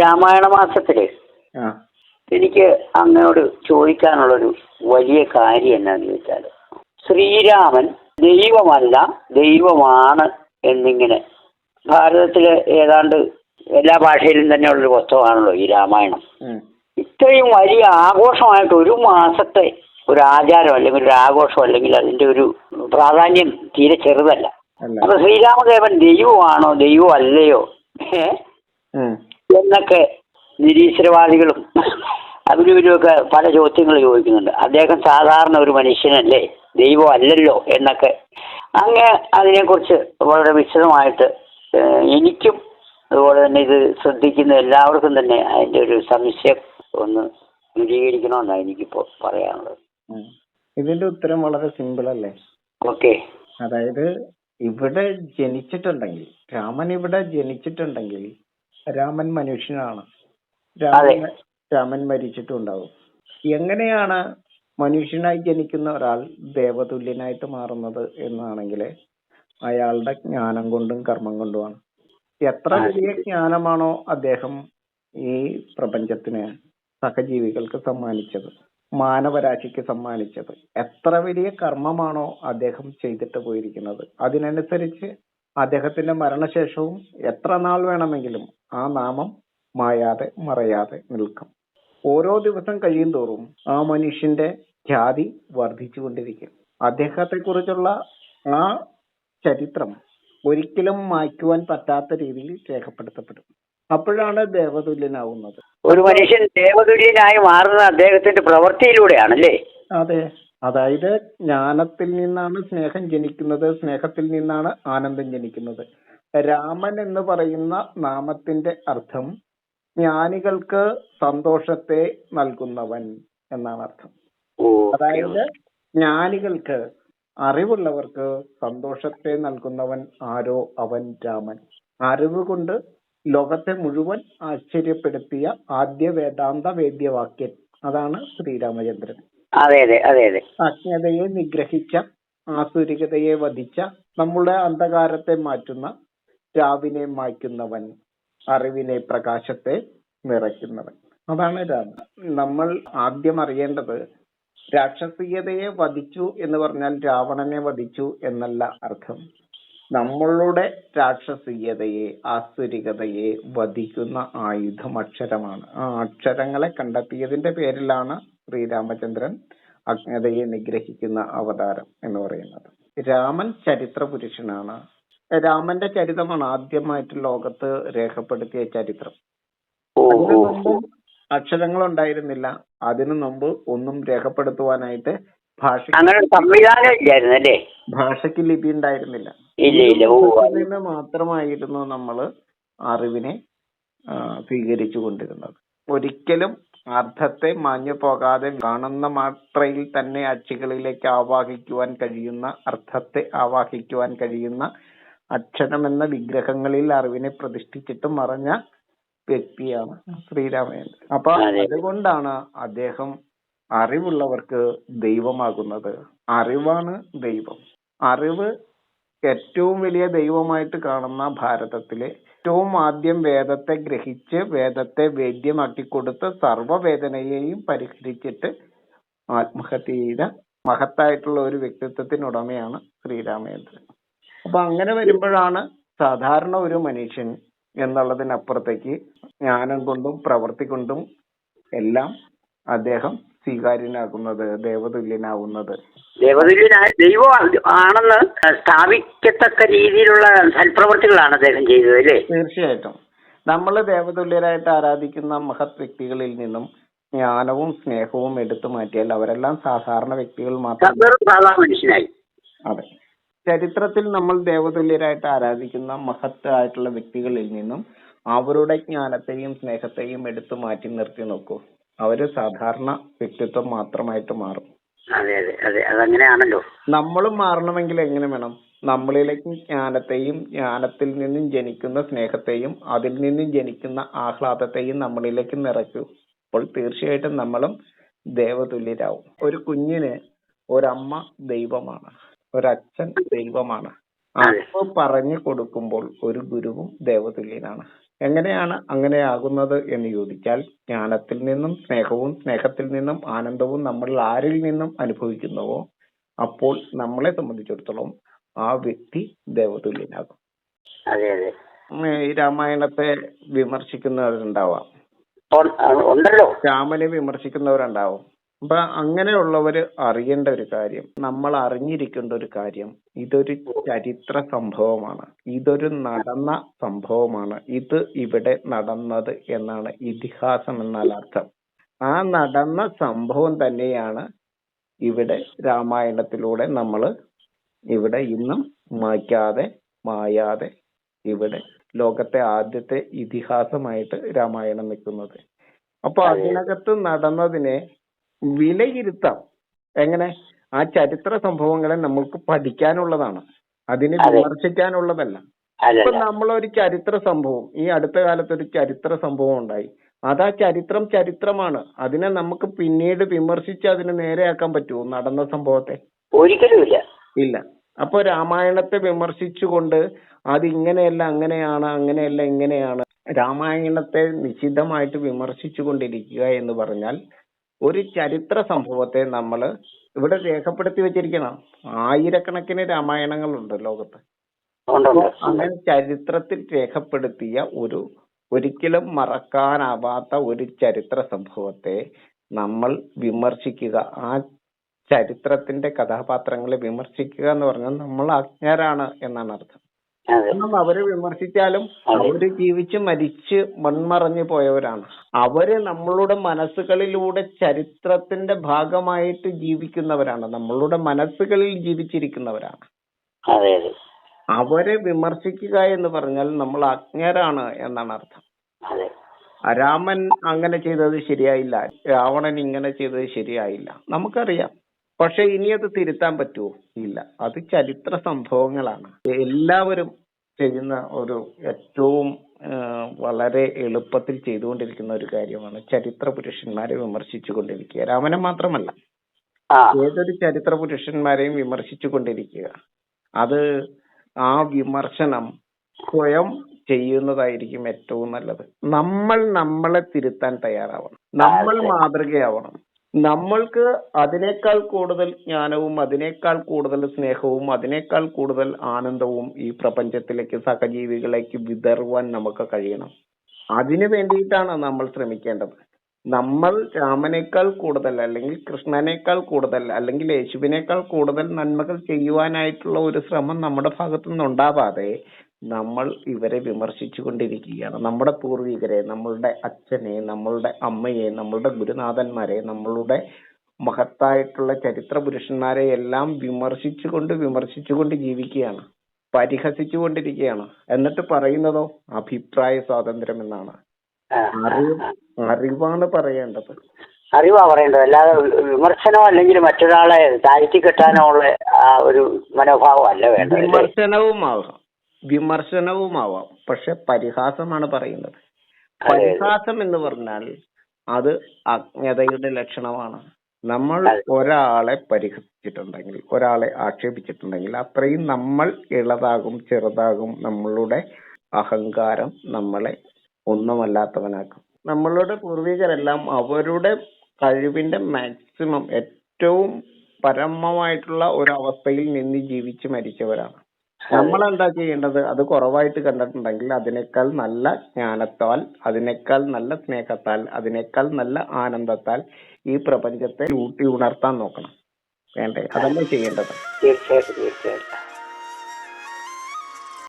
രാമായണ മാസത്തിൽ എനിക്ക് അങ്ങയോട് ചോദിക്കാനുള്ളൊരു വലിയ കാര്യം എന്നാന്ന് ചോദിച്ചാൽ ശ്രീരാമൻ ദൈവമല്ല ദൈവമാണ് എന്നിങ്ങനെ ഭാരതത്തിലെ ഏതാണ്ട് എല്ലാ ഭാഷയിലും തന്നെയുള്ളൊരു പുസ്തകമാണല്ലോ ഈ രാമായണം. ഇത്രയും വലിയ ആഘോഷമായിട്ട് ഒരു മാസത്തെ ഒരു ആചാരം അല്ലെങ്കിൽ ഒരു ആഘോഷം അല്ലെങ്കിൽ അതിന്റെ ഒരു പ്രാധാന്യം തീരെ ചെറുതല്ല. അപ്പൊ ശ്രീരാമദേവൻ ദൈവമാണോ ദൈവം അല്ലയോ ഏ? എന്നൊക്കെ നിരീശ്വരവാദികളും അവരും ഇവരുമൊക്കെ പല ചോദ്യങ്ങൾ ചോദിക്കുന്നുണ്ട്. അദ്ദേഹം സാധാരണ ഒരു മനുഷ്യനല്ലേ? ദൈവം അല്ലല്ലോ എന്നൊക്കെ. അങ്ങ് അതിനെക്കുറിച്ച് വളരെ വിശദമായിട്ട് എനിക്കും അതുപോലെ തന്നെ ഇത് ശ്രദ്ധിക്കുന്ന എല്ലാവർക്കും തന്നെ അതിന്റെ ഒരു സംശയം ഒന്ന് ദൂരീകരിക്കണമെന്നാണ് എനിക്കിപ്പോൾ പറയാനുള്ളത്. ഇതിന്റെ ഉത്തരം വളരെ സിമ്പിൾ അല്ലേ? ഓക്കെ. അതായത് ഇവിടെ ജനിച്ചിട്ടുണ്ടെങ്കിൽ രാമൻ ഇവിടെ ജനിച്ചിട്ടുണ്ടെങ്കിൽ രാമൻ മനുഷ്യനാണ്. രാമൻ രാമൻ മരിച്ചിട്ടുണ്ടാവും. എങ്ങനെയാണ് മനുഷ്യനായി ജനിക്കുന്ന ഒരാൾ ദേവതുല്യനായിട്ട് മാറുന്നത് എന്നാണെങ്കിൽ അയാളുടെ ജ്ഞാനം കൊണ്ടും കർമ്മം കൊണ്ടുമാണ്. എത്ര വലിയ ജ്ഞാനമാണോ അദ്ദേഹം ഈ പ്രപഞ്ചത്തിന് സഹജീവികൾക്ക് സമ്മാനിച്ചത് മാനവരാശിക്ക് സമ്മാനിച്ചത്? എത്ര വലിയ കർമ്മമാണോ അദ്ദേഹം ചെയ്തിട്ട് പോയിരിക്കുന്നത്? അതിനനുസരിച്ച് അദ്ദേഹത്തിന്റെ മരണശേഷവും എത്ര നാൾ വേണമെങ്കിലും ആ നാമം മായാതെ മറയാതെ നിൽക്കും. ഓരോ ദിവസം കഴിയും തോറും ആ മനുഷ്യന്റെ ഖ്യാതി വർദ്ധിച്ചുകൊണ്ടിരിക്കും. അദ്ദേഹത്തെ കുറിച്ചുള്ള ആ ചരിത്രം ഒരിക്കലും മായ്ക്കുവാൻ പറ്റാത്ത രീതിയിൽ രേഖപ്പെടുത്തപ്പെടും. അപ്പോഴാണ് ദേവതുല്യനാവുന്നത്. ഒരു മനുഷ്യൻ ദേവതുല്യനായി മാറുന്നത് അദ്ദേഹത്തിന്റെ പ്രവൃത്തിയിലൂടെയാണല്ലേ? അതെ. അതായത് ജ്ഞാനത്തിൽ നിന്നാണ് സ്നേഹം ജനിക്കുന്നത് സ്നേഹത്തിൽ നിന്നാണ് ആനന്ദം ജനിക്കുന്നത്. രാമൻ എന്ന് പറയുന്ന നാമത്തിന്റെ അർത്ഥം ജ്ഞാനികൾക്ക് സന്തോഷത്തെ നൽകുന്നവൻ എന്നാണ് അർത്ഥം. അതായത് ജ്ഞാനികൾക്ക് അറിവുള്ളവർക്ക് സന്തോഷത്തെ നൽകുന്നവൻ ആരോ അവൻ രാമൻ. അറിവ് കൊണ്ട് ലോകത്തെ മുഴുവൻ ആശ്ചര്യപ്പെടുത്തിയ ആദ്യ വേദാന്ത വേദ്യവാക്യൻ അതാണ് ശ്രീരാമചന്ദ്രൻ. അതെ അതെ അതെ അതെ. അജ്ഞതയെ നിഗ്രഹിച്ച ആസുരികതയെ വധിച്ച നമ്മുടെ അന്ധകാരത്തെ മാറ്റുന്ന രാവിനെ മായ്ക്കുന്നവൻ അറിവിനെ പ്രകാശത്തെ നിറയ്ക്കുന്നവൻ. അതാണ് രാമൻ നമ്മൾ ആദ്യം അറിയേണ്ടത് രാക്ഷസീയതയെ വധിച്ചു എന്ന് പറഞ്ഞാൽ രാവണനെ വധിച്ചു എന്നല്ല അർത്ഥം. നമ്മളുടെ രാക്ഷസീയതയെ ആസുരികതയെ വധിക്കുന്ന ആയുധം അക്ഷരമാണ്. ആ അക്ഷരങ്ങളെ കണ്ടെത്തിയതിന്റെ പേരിലാണ് ശ്രീരാമചന്ദ്രൻ അജ്ഞതയെ നിഗ്രഹിക്കുന്ന അവതാരം എന്ന് പറയുന്നത്. രാമൻ ചരിത്ര പുരുഷനാണ് രാമന്റെ ചരിതമാണ് ആദ്യമായിട്ട് ലോകത്ത് രേഖപ്പെടുത്തിയ ചരിത്രം. അതിനു ഓ. അക്ഷരങ്ങൾ ഉണ്ടായിരുന്നില്ല അതിനു മുമ്പ് ഒന്നും രേഖപ്പെടുത്തുവാനായിട്ട് ഭാഷ അങ്ങനെ ഒരു സംവിധാനം ഇല്ലായിരുന്നു അല്ലേ? ഭാഷയ്ക്ക് ലിപി ഉണ്ടായിരുന്നില്ല. ഇല്ല ഇല്ല. നിന്ന് മാത്രമായിരുന്നു നമ്മൾ അറിവിനെ സ്വീകരിച്ചു കൊണ്ടിരുന്നത് ഒരിക്കലും അർത്ഥത്തെ മാഞ്ഞു പോകാതെ കാണുന്ന മാത്രയിൽ തന്നെ അച്ചുകളിലേക്ക് ആവാഹിക്കുവാൻ കഴിയുന്ന അർത്ഥത്തെ ആവാഹിക്കുവാൻ കഴിയുന്ന അക്ഷരമെന്ന വിഗ്രഹങ്ങളിൽ അറിവിനെ പ്രതിഷ്ഠിച്ചിട്ട് മറഞ്ഞ വ്യക്തിയാണ് ശ്രീരാമചന്ദ്രൻ അപ്പൊ അതുകൊണ്ടാണ് അദ്ദേഹം അറിവുള്ളവർക്ക് ദൈവമാകുന്നത്. അറിവാണ് ദൈവം. അറിവ് ഏറ്റവും വലിയ ദൈവമായിട്ട് കാണുന്ന ഭാരതത്തിലെ ഏറ്റവും ആദ്യം വേദത്തെ ഗ്രഹിച്ച് വേദത്തെ വേദ്യമാക്കി കൊടുത്ത് സർവവേദനയെയും പരിഹരിച്ചിട്ട് ആത്മഹത്യ ചെയ്ത മഹത്തായിട്ടുള്ള ഒരു വ്യക്തിത്വത്തിനുടമയാണ് ശ്രീരാമചന്ദ്രൻ അപ്പൊ അങ്ങനെ വരുമ്പോഴാണ് സാധാരണ ഒരു മനുഷ്യൻ എന്നുള്ളതിനപ്പുറത്തേക്ക് ജ്ഞാനം കൊണ്ടും പ്രവൃത്തി കൊണ്ടും എല്ലാം അദ്ദേഹം സ്വീകാര്യനാകുന്നത് ദേവതുല്യനാകുന്നത് ദേവതുല്യനായ ദൈവം ആണെന്ന് സ്ഥാപിക്കത്തക്ക രീതിയിലുള്ള സൽപ്രവർത്തികളാണ് അദ്ദേഹം ചെയ്തത് അല്ലേ? തീർച്ചയായിട്ടും. നമ്മൾ ദേവതുല്യരായിട്ട് ആരാധിക്കുന്ന മഹത് വ്യക്തികളിൽ നിന്നും ജ്ഞാനവും സ്നേഹവും എടുത്തു മാറ്റിയാൽ അവരെല്ലാം സാധാരണ വ്യക്തികൾ മാത്രം. സാധാരണ മനുഷ്യനായി. അതെ. ചരിത്രത്തിൽ നമ്മൾ ദേവതുല്യരായിട്ട് ആരാധിക്കുന്ന മഹത്തായിട്ടുള്ള വ്യക്തികളിൽ നിന്നും അവരുടെ ജ്ഞാനത്തെയും സ്നേഹത്തെയും എടുത്തു മാറ്റി നിർത്തി നോക്കൂ. അവർ സാധാരണ വ്യക്തിത്വം മാത്രമായിട്ട് മാറും. അതെ അതെ അതെ. അതങ്ങനെയാണല്ലോ. നമ്മളും മാറണമെങ്കിൽ എങ്ങനെ വേണം? നമ്മളിലേക്ക് ജ്ഞാനത്തെയും ജ്ഞാനത്തിൽ നിന്നും ജനിക്കുന്ന സ്നേഹത്തെയും അതിൽ നിന്നും ജനിക്കുന്ന ആഹ്ലാദത്തെയും നമ്മളിലേക്ക് നിറയ്ക്കൂ. അപ്പോൾ തീർച്ചയായിട്ടും നമ്മളും ദേവതുല്യരാവും. ഒരു കുഞ്ഞിന് ഒരമ്മ ദൈവമാണ്. ഒരച്ഛൻ ദൈവമാണ്. അപ്പൊ പറഞ്ഞു കൊടുക്കുമ്പോൾ ഒരു ഗുരുവും ദേവതുല്യനാണ്. എങ്ങനെയാണ് അങ്ങനെയാകുന്നത് എന്ന് ചോദിച്ചാൽ ജ്ഞാനത്തിൽ നിന്നും സ്നേഹവും സ്നേഹത്തിൽ നിന്നും ആനന്ദവും നമ്മൾ ആരിൽ നിന്നും അനുഭവിക്കുന്നുവോ അപ്പോൾ നമ്മളെ സംബന്ധിച്ചിടത്തോളം ആ വ്യക്തി ദേവതുല്യനാകും. ഈ രാമായണത്തെ വിമർശിക്കുന്നവരുണ്ടാവാം. രാമനെ വിമർശിക്കുന്നവരുണ്ടാവും. അപ്പൊ അങ്ങനെയുള്ളവര് അറിയേണ്ട ഒരു കാര്യം നമ്മൾ അറിഞ്ഞിരിക്കേണ്ട ഒരു കാര്യം ഇതൊരു ചരിത്ര സംഭവമാണ്. ഇതൊരു നടന്ന സംഭവമാണ്. ഇത് ഇവിടെ നടന്നത് എന്നാണ് ഇതിഹാസം എന്നാൽ അർത്ഥം. ആ നടന്ന സംഭവം തന്നെയാണ് ഇവിടെ രാമായണത്തിലൂടെ നമ്മൾ ഇവിടെ ഇന്നും മായ്ക്കാതെ മായാതെ ഇവിടെ ലോകത്തെ ആദ്യത്തെ ഇതിഹാസമായിട്ട് രാമായണം നിൽക്കുന്നത് അപ്പൊ അതിനകത്ത് നടന്നതിനെ വിലയിരുത്താം. എങ്ങനെ? ആ ചരിത്ര സംഭവങ്ങളെ നമുക്ക് പഠിക്കാനുള്ളതാണ്. അതിനെ അതെ. വിമർശിക്കാനുള്ളതല്ല. ഇപ്പൊ നമ്മൾ നമ്മളൊരു ചരിത്ര സംഭവം ഈ അടുത്ത കാലത്ത് ഒരു ചരിത്ര സംഭവം ഉണ്ടായി. അതാ ചരിത്രം ചരിത്രമാണ്. അതിനെ നമുക്ക് പിന്നീട് വിമർശിച്ച് അതിനെ നേരെയാക്കാൻ പറ്റുമോ നടന്ന സംഭവത്തെ? ഒരിക്കലുമില്ല. ഇല്ല. അപ്പൊ രാമായണത്തെ വിമർശിച്ചുകൊണ്ട് അത് ഇങ്ങനെയല്ല അങ്ങനെയാണ് അങ്ങനെയല്ല ഇങ്ങനെയാണ്. രാമായണത്തെ നിശിതമായിട്ട് വിമർശിച്ചു കൊണ്ടിരിക്കുക എന്ന് പറഞ്ഞാൽ ഒരു ചരിത്ര സംഭവത്തെ നമ്മൾ ഇവിടെ രേഖപ്പെടുത്തി വെച്ചിരിക്കണം. ആയിരക്കണക്കിന് രാമായണങ്ങളുണ്ട് ലോകത്ത്. അങ്ങനെ ചരിത്രത്തിൽ രേഖപ്പെടുത്തിയ ഒരു ഒരിക്കലും മറക്കാനാവാത്ത ഒരു ചരിത്ര സംഭവത്തെ നമ്മൾ വിമർശിക്കുക. ആ ചരിത്രത്തിന്റെ കഥാപാത്രങ്ങളെ വിമർശിക്കുക എന്ന് പറഞ്ഞാൽ നമ്മൾ അജ്ഞരാണ് എന്നാണ് അർത്ഥം. കാരണം അവരെ വിമർശിച്ചാലും. അവർ ജീവിച്ച് മരിച്ച് മൺമറഞ്ഞു പോയവരാണ്. അവർ നമ്മളുടെ മനസ്സുകളിലൂടെ ചരിത്രത്തിന്റെ ഭാഗമായിട്ട് ജീവിക്കുന്നവരാണ്. നമ്മളുടെ മനസ്സുകളിൽ ജീവിച്ചിരിക്കുന്നവരാണ്. അവരെ വിമർശിക്കുക എന്ന് പറഞ്ഞാൽ നമ്മൾ അജ്ഞരാണ് എന്നാണ് അർത്ഥം. രാമൻ അങ്ങനെ ചെയ്തത് ശരിയായില്ല. രാവണൻ ഇങ്ങനെ ചെയ്തത് ശരിയായില്ല. നമുക്കറിയാം. പക്ഷെ ഇനി അത് തിരുത്താൻ പറ്റുമോ ഇല്ല. അത് ചരിത്ര സംഭവങ്ങളാണ്. എല്ലാവരും ചെയ്യുന്ന ഒരു ഏറ്റവും വളരെ എളുപ്പത്തിൽ ചെയ്തുകൊണ്ടിരിക്കുന്ന ഒരു കാര്യമാണ് ചരിത്ര പുരുഷന്മാരെ വിമർശിച്ചു കൊണ്ടിരിക്കുക രാമനെ മാത്രമല്ല. ഏതൊരു ചരിത്ര പുരുഷന്മാരെയും വിമർശിച്ചു കൊണ്ടിരിക്കുക അത് ആ വിമർശനം സ്വയം ചെയ്യുന്നതായിരിക്കും ഏറ്റവും നല്ലത്. നമ്മൾ നമ്മളെ തിരുത്താൻ തയ്യാറാവണം. നമ്മൾ മാതൃകയാവണം. നമ്മൾക്ക് അതിനേക്കാൾ കൂടുതൽ ജ്ഞാനവും അതിനേക്കാൾ കൂടുതൽ സ്നേഹവും അതിനേക്കാൾ കൂടുതൽ ആനന്ദവും ഈ പ്രപഞ്ചത്തിലേക്ക് സഹജീവികളിലേക്ക് വിതറുവാൻ നമുക്ക് കഴിയണം. അതിനു വേണ്ടിയിട്ടാണ് നമ്മൾ ശ്രമിക്കേണ്ടത്. നമ്മൾ രാമനേക്കാൾ കൂടുതൽ അല്ലെങ്കിൽ കൃഷ്ണനേക്കാൾ കൂടുതൽ അല്ലെങ്കിൽ യേശുവിനേക്കാൾ കൂടുതൽ നന്മകൾ ചെയ്യുവാനായിട്ടുള്ള ഒരു ശ്രമം നമ്മുടെ ഭാഗത്തു നിന്നുണ്ടാവാതെ നമ്മൾ ഇവരെ വിമർശിച്ചു കൊണ്ടിരിക്കുകയാണ് നമ്മുടെ പൂർവികരെ നമ്മളുടെ അച്ഛനെ നമ്മളുടെ അമ്മയെ നമ്മളുടെ ഗുരുനാഥന്മാരെ നമ്മളുടെ മഹത്തായിട്ടുള്ള ചരിത്ര പുരുഷന്മാരെ എല്ലാം വിമർശിച്ചുകൊണ്ട് വിമർശിച്ചുകൊണ്ട് ജീവിക്കുകയാണ്. പരിഹസിച്ചുകൊണ്ടിരിക്കുകയാണ്. എന്നിട്ട് പറയുന്നതോ? അഭിപ്രായ സ്വാതന്ത്ര്യം എന്നാണ്. അറിവ് അറിവാണ് പറയേണ്ടത്. അറിവാ പറയേണ്ടത്. അല്ലാതെ വി- വിമർശനം അല്ലെങ്കിൽ മറ്റൊരാളെ താഴ്ത്തി കെട്ടാനോ ഉള്ള ആ ഒരു മനോഭാവം അല്ല വേണ്ടത് വിമർശനവും വിമർശനവുമാവാം. വിമർശനവുമാവാം. പക്ഷെ പരിഹാസമാണ് പറയുന്നത്. പരിഹാസം എന്ന് പറഞ്ഞാൽ അത് അജ്ഞതയുടെ ലക്ഷണമാണ്. നമ്മൾ ഒരാളെ പരിഹസിച്ചിട്ടുണ്ടെങ്കിൽ ഒരാളെ ആക്ഷേപിച്ചിട്ടുണ്ടെങ്കിൽ അത്രയും നമ്മൾ ഇളതാകും ചെറുതാകും. നമ്മളുടെ അഹങ്കാരം നമ്മളെ ഒന്നുമല്ലാത്തവനാക്കും. നമ്മളുടെ പൂർവികരെല്ലാം അവരുടെ കഴിവിന്റെ മാക്സിമം ഏറ്റവും പരമമായിട്ടുള്ള ഒരു അവസ്ഥയിൽ നിന്ന് ജീവിച്ച് മരിച്ചവരാണ്. നമ്മൾ എന്താ ചെയ്യേണ്ടത്? അത് കുറവായിട്ട് കണ്ടിട്ടുണ്ടെങ്കിൽ അതിനേക്കാൾ നല്ല ജ്ഞാനത്താൽ അതിനേക്കാൾ നല്ല സ്നേഹത്താൽ അതിനേക്കാൾ നല്ല ആനന്ദത്താൽ ഈ പ്രപഞ്ചത്തെ ഊട്ടി ഉണർത്താൻ നോക്കണം. വേണ്ടേ? അതല്ലേ ചെയ്യേണ്ടത്. തീർച്ചയായിട്ടും തീർച്ചയായിട്ടും.